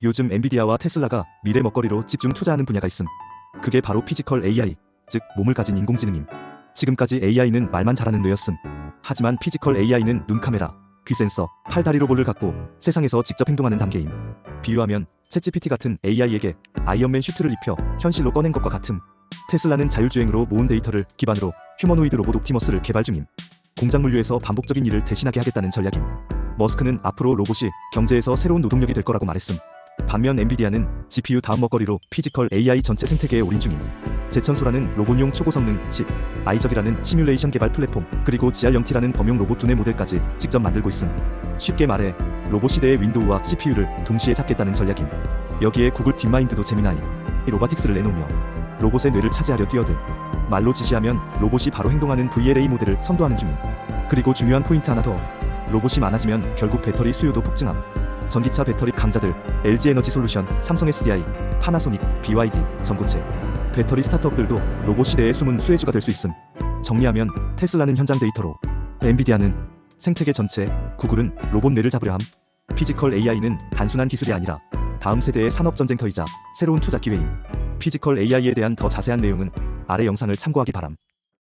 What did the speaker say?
요즘 엔비디아와 테슬라가 미래 먹거리로 집중 투자하는 분야가 있음. 그게 바로 피지컬 AI, 즉 몸을 가진 인공지능임. 지금까지 AI는 말만 잘하는 뇌였음. 하지만 피지컬 AI는 눈 카메라, 귀 센서, 팔다리 로봇을 갖고 세상에서 직접 행동하는 단계임. 비유하면 챗GPT 같은 AI에게 아이언맨 슈트를 입혀 현실로 꺼낸 것과 같음. 테슬라는 자율주행으로 모은 데이터를 기반으로 휴머노이드 로봇 옵티머스를 개발 중임. 공장 물류에서 반복적인 일을 대신하게 하겠다는 전략임. 머스크는 앞으로 로봇이 경제에서 새로운 노동력이 될 거라고 말했음. 반면 엔비디아는 GPU 다음 먹거리로 피지컬 AI 전체 생태계에 올인 중임. 제천소라는 로봇용 초고 성능 칩, 아이적이라는 시뮬레이션 개발 플랫폼, 그리고 GR0T라는 범용 로봇 두뇌 모델까지 직접 만들고 있음. 쉽게 말해 로봇 시대의 윈도우와 CPU를 동시에 잡겠다는 전략임. 여기에 구글 딥마인드도 재미나이 로바틱스를 내놓으며 로봇의 뇌를 차지하려 뛰어들. 말로 지시하면 로봇이 바로 행동하는 VLA 모델을 선도하는 중임. 그리고 중요한 포인트 하나 더. 로봇이 많아지면 결국 배터리 수요도 폭증함. 전기차 배터리 강자들 LG 에너지 솔루션, 삼성 SDI, 파나소닉, BYD, 전고체, 배터리 스타트업들도 로봇 시대의 숨은 수혜주가 될 수 있음. 정리하면 테슬라는 현장 데이터로, 엔비디아는 생태계 전체, 구글은 로봇 뇌를 잡으려 함. 피지컬 AI는 단순한 기술이 아니라 다음 세대의 산업 전쟁터이자 새로운 투자 기회임. 피지컬 AI에 대한 더 자세한 내용은 아래 영상을 참고하기 바람.